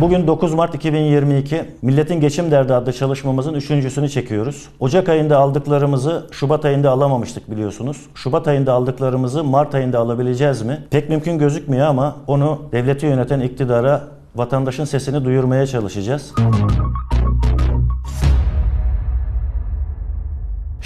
Bugün 9 Mart 2022 Milletin Geçim Derdi adlı çalışmamızın üçüncüsünü çekiyoruz. Ocak ayında aldıklarımızı Şubat ayında alamamıştık biliyorsunuz. Şubat ayında aldıklarımızı Mart ayında alabileceğiz mi? Pek mümkün gözükmüyor ama onu devleti yöneten iktidara vatandaşın sesini duyurmaya çalışacağız.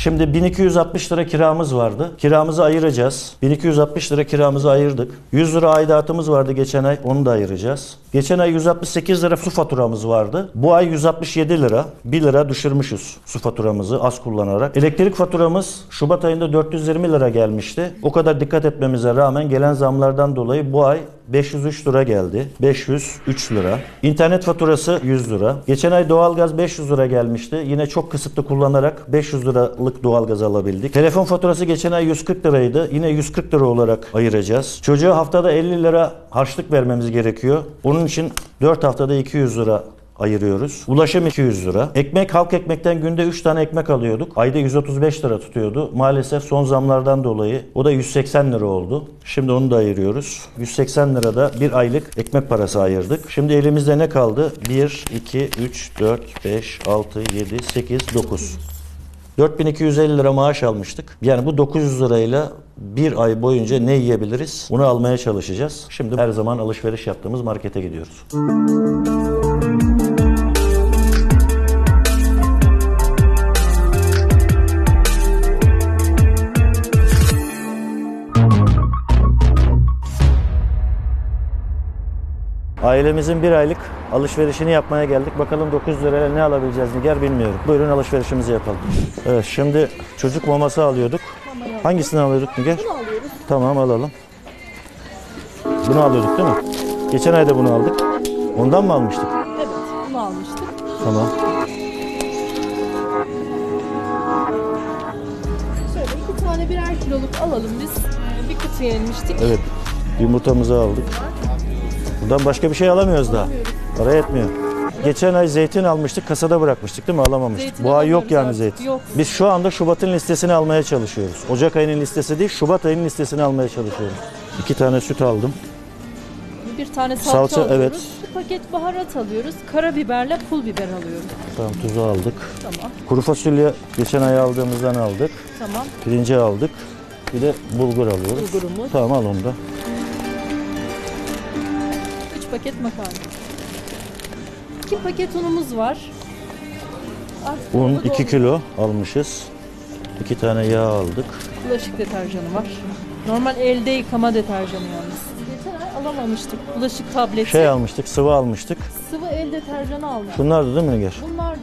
Şimdi 1260 lira kiramız vardı. Kiramızı ayıracağız. 1260 lira kiramızı ayırdık. 100 lira aidatımız vardı geçen ay. Onu da ayıracağız. Geçen ay 168 lira su faturamız vardı. Bu ay 167 lira. 1 lira düşürmüşüz su faturamızı az kullanarak. Elektrik faturamız Şubat ayında 420 lira gelmişti. O kadar dikkat etmemize rağmen gelen zamlardan dolayı bu ay 503 lira geldi. 503 lira. İnternet faturası 100 lira. Geçen ay doğalgaz 500 lira gelmişti. Yine çok kısıtlı kullanarak 500 liralık doğalgaz alabildik. Telefon faturası geçen ay 140 liraydı. Yine 140 lira olarak ayıracağız. Çocuğa haftada 50 lira harçlık vermemiz gerekiyor. Onun için 4 haftada 200 lira ayırıyoruz. Ulaşım 200 lira. Ekmek halk ekmekten günde 3 tane ekmek alıyorduk. Ayda 135 lira tutuyordu. Maalesef son zamlardan dolayı o da 180 lira oldu. Şimdi onu da ayırıyoruz. 180 lirada bir aylık ekmek parası ayırdık. Şimdi elimizde ne kaldı? 1, 2, 3, 4, 5, 6, 7, 8, 9. 4250 lira maaş almıştık. Yani bu 900 lirayla bir ay boyunca ne yiyebiliriz? Bunu almaya çalışacağız. Şimdi her zaman alışveriş yaptığımız markete gidiyoruz. Ailemizin bir aylık alışverişini yapmaya geldik. Bakalım 900 lirayla ne alabileceğiz Nigar bilmiyorum. Buyurun alışverişimizi yapalım. Evet şimdi çocuk maması alıyorduk. Hangisini alıyorduk Nigar? Bunu alıyoruz. Tamam alalım. Bunu alıyorduk değil mi? Geçen ayda bunu aldık. Ondan mı almıştık? Evet, bunu almıştık. Tamam. Şöyle iki tane birer kiloluk alalım biz. Bir kutu yenmiştik. Evet. Yumurtamızı aldık. Buradan başka bir şey alamıyoruz daha. Para yetmiyor. Geçen ay zeytin almıştık, kasada bırakmıştık değil mi? Alamamıştık. Zeytin Bu ay yok yani artık, zeytin. yok. Biz şu anda Şubat'ın listesini almaya çalışıyoruz. Ocak ayının listesi değil, Şubat ayının listesini almaya çalışıyoruz. İki tane süt aldım. Bir tane salça, Salça, alıyoruz. evet. Bir paket baharat alıyoruz. Karabiberle pul biber alıyoruz. Tamam tuzu aldık. Tamam, Kuru fasulye geçen ay aldığımızdan aldık. tamam. Pirinci aldık. Bir de bulgur alıyoruz. Bulgurumuz. Tamam al onu da. Paket makarna. İki paket unumuz var. Artık Un unu 2 doldur- kilo almışız. 2 tane yağ aldık. Bulaşık deterjanı var. Normal elde yıkama deterjanı yalnız. Geçen ay alamamıştık. Bulaşık tableti. Şey almıştık, sıvı almıştık. Sıvı el deterjanı almıştık. Şunlardı değil mi Nigar? Bunlar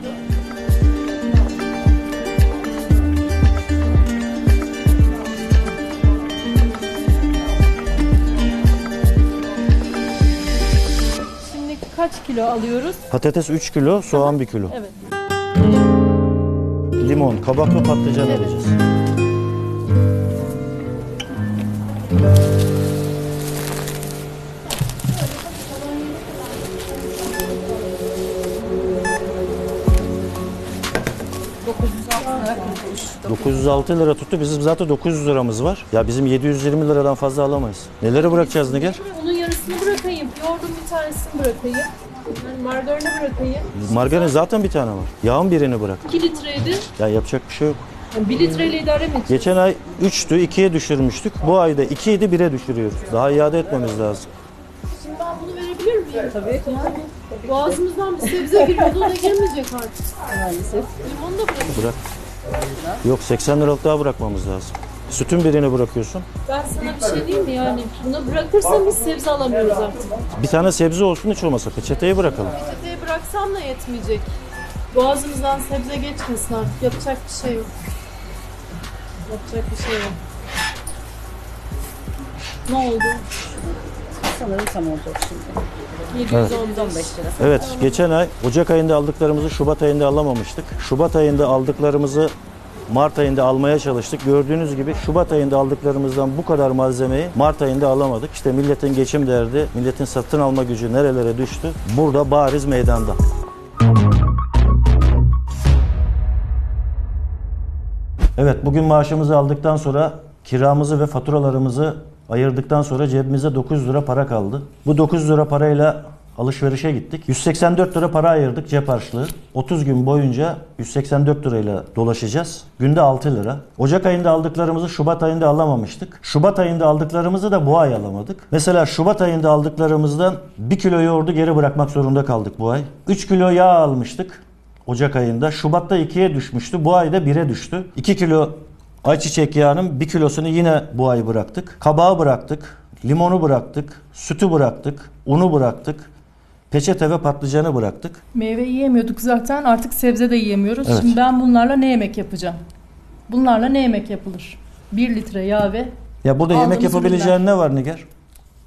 kaç kilo alıyoruz? Patates 3 kilo, soğan 1 kilo. Evet. Limon, kabak ve patlıcan Evet. alacağız. lira 906 lira tuttu. Bizim zaten 900 liramız var. Ya bizim 720 liradan fazla alamayız. Neleri bırakacağız Nigar? Yarısını bırakayım. Yoğurdun bir tanesini bırakayım. Yani margarini bırakayım. Margarin zaten bir tane var. Yağın birini bırak. 2 litreydi. Ya yapacak bir şey yok. Yani 1 litreyle idare mi edeceğiz? Geçen ay 3'tü, 2'ye düşürmüştük. Bu ayda 2 idi, 1'e düşürüyoruz. Daha iade etmemiz lazım. Şimdi ben bunu verebilir miyim? Tabii. Yani boğazımızdan bir sebze giriyordu da girmeyecek artık. Maalesef. Limonu da bırak. Bırak. Yok 80 liralık daha bırakmamız lazım. Sütün birini bırakıyorsun. Ben sana bir şey diyeyim mi yani? Bunu bırakırsam biz sebze alamıyoruz artık. Bir tane sebze olsun hiç olmasa peçeteyi bırakalım. Peçeteye bıraksam da yetmeyecek. Boğazımızdan sebze geçmesin artık. Yapacak bir şey yok. Yapacak bir şey yok. Ne oldu? Sanırım tam olacak şimdi. 715 lira. Evet, geçen ay Ocak ayında aldıklarımızı Şubat ayında alamamıştık. Şubat ayında aldıklarımızı Mart ayında almaya çalıştık. Gördüğünüz gibi Şubat ayında aldıklarımızdan bu kadar malzemeyi Mart ayında alamadık. İşte milletin geçim derdi, milletin satın alma gücü nerelere düştü? Burada bariz meydanda. Evet, bugün maaşımızı aldıktan sonra kiramızı ve faturalarımızı ayırdıktan sonra cebimize 900 lira para kaldı. Bu 900 lira parayla alışverişe gittik. 184 lira para ayırdık cep harçlığı. 30 gün boyunca 184 lirayla dolaşacağız. Günde 6 lira. Ocak ayında aldıklarımızı Şubat ayında alamamıştık. Şubat ayında aldıklarımızı da bu ay alamadık. Mesela Şubat ayında aldıklarımızdan 1 kilo yoğurdu geri bırakmak zorunda kaldık bu ay. 3 kilo yağ almıştık. Ocak ayında. Şubat'ta 2'ye düşmüştü. Bu ayda 1'e düştü. 2 kilo ayçiçek yağının 1 kilosunu yine bu ay bıraktık. Kabağı bıraktık. Limonu bıraktık. Sütü bıraktık. Unu bıraktık. Peçete ve patlıcanı bıraktık. Meyve yiyemiyorduk zaten artık sebze de yiyemiyoruz. Evet. Şimdi ben bunlarla ne yemek yapacağım? Bunlarla ne yemek yapılır? 1 litre yağ ve Ya burada yemek Aldığımız yapabileceğin ne var Nigar?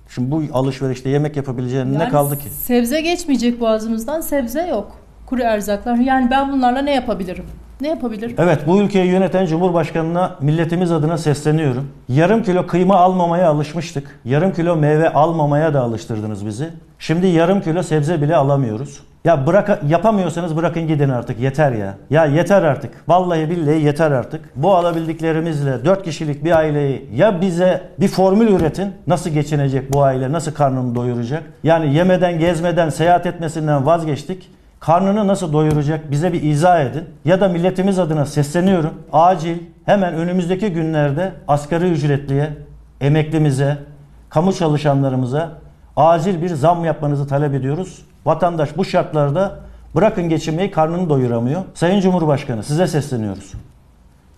Şimdi bu alışverişte yemek yapabileceğin ne Yani kaldı ki? Sebze geçmeyecek boğazımızdan sebze yok. Kuru erzaklar. Yani ben bunlarla ne yapabilirim? Ne yapabilirim? Evet bu ülkeyi yöneten Cumhurbaşkanı'na milletimiz adına sesleniyorum. Yarım kilo kıyma almamaya alışmıştık. Yarım kilo meyve almamaya da alıştırdınız bizi. Şimdi yarım kilo sebze bile alamıyoruz. Ya bırak yapamıyorsanız bırakın gidin artık yeter ya. Ya yeter artık. Vallahi billahi yeter artık. Bu alabildiklerimizle 4 kişilik bir aileyi ya bize bir formül üretin. Nasıl geçinecek bu aile? Nasıl karnını doyuracak? Yani yemeden, gezmeden, seyahat etmesinden vazgeçtik. Karnını nasıl doyuracak bize bir izah edin. Ya da milletimiz adına sesleniyorum. Acil hemen önümüzdeki günlerde asgari ücretliye, emeklimize, kamu çalışanlarımıza acil bir zam yapmanızı talep ediyoruz. Vatandaş bu şartlarda bırakın geçinmeyi karnını doyuramıyor. Sayın Cumhurbaşkanı size sesleniyoruz.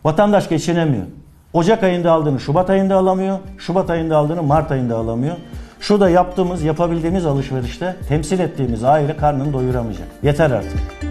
Vatandaş geçinemiyor. Ocak ayında aldığını Şubat ayında alamıyor. Şubat ayında aldığını Mart ayında alamıyor. Şurada yaptığımız, yapabildiğimiz alışverişte temsil ettiğimiz aile karnını doyuramayacak. Yeter artık.